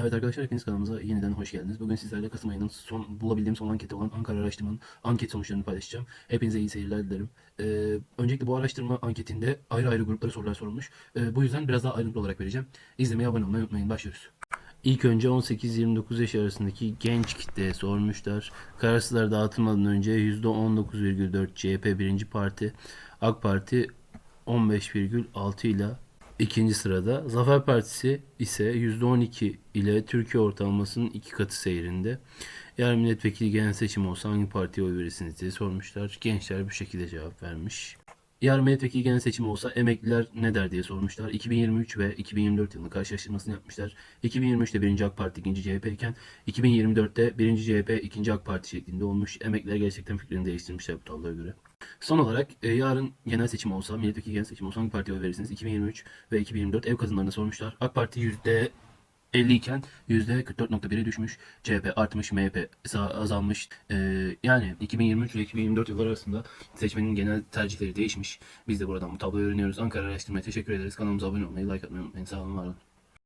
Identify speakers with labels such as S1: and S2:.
S1: Evet arkadaşlar hepiniz kanalımıza yeniden hoş geldiniz. Bugün sizlerle Kasım ayının son bulabildiğim son anketi olan Ankara araştırmanın anket sonuçlarını paylaşacağım. Hepinize iyi seyirler dilerim. Ee, öncelikle bu araştırma anketinde ayrı ayrı gruplara sorular sorulmuş. Ee, bu yüzden biraz daha ayrıntılı olarak vereceğim. İzlemeye abone olmayı unutmayın. Başlıyoruz. İlk önce 18-29 yaş arasındaki genç kitleye sormuşlar. Kararsızlar dağıtılmadan önce %19,4 CHP birinci parti, AK Parti 15,6 ile ikinci sırada. Zafer Partisi ise %12 ile Türkiye ortalamasının iki katı seyrinde. Eğer milletvekili genel seçim olsa hangi partiye oy verirsiniz diye sormuşlar. Gençler bu şekilde cevap vermiş. Yarın milletvekili genel seçimi olsa emekliler ne der diye sormuşlar. 2023 ve 2024 yılının karşılaştırmasını yapmışlar. 2023'te 1. AK Parti 2. CHP iken 2024'te 1. CHP 2. AK Parti şeklinde olmuş. Emekliler gerçekten fikrini değiştirmişler bu tabloya göre. Son olarak e, yarın genel seçim olsa, milletvekili genel seçim olsa hangi partiye oy verirsiniz? 2023 ve 2024 ev kadınlarına sormuşlar. AK Parti yüzde 50 iken %44.1'e düşmüş. CHP artmış, MHP za- azalmış. Ee, yani 2023 ve 2024 yılları arasında seçmenin genel tercihleri değişmiş. Biz de buradan bu tabloyu öğreniyoruz. Ankara Araştırma'ya teşekkür ederiz. Kanalımıza abone olmayı, like atmayı unutmayın. Sağ olun, var olun.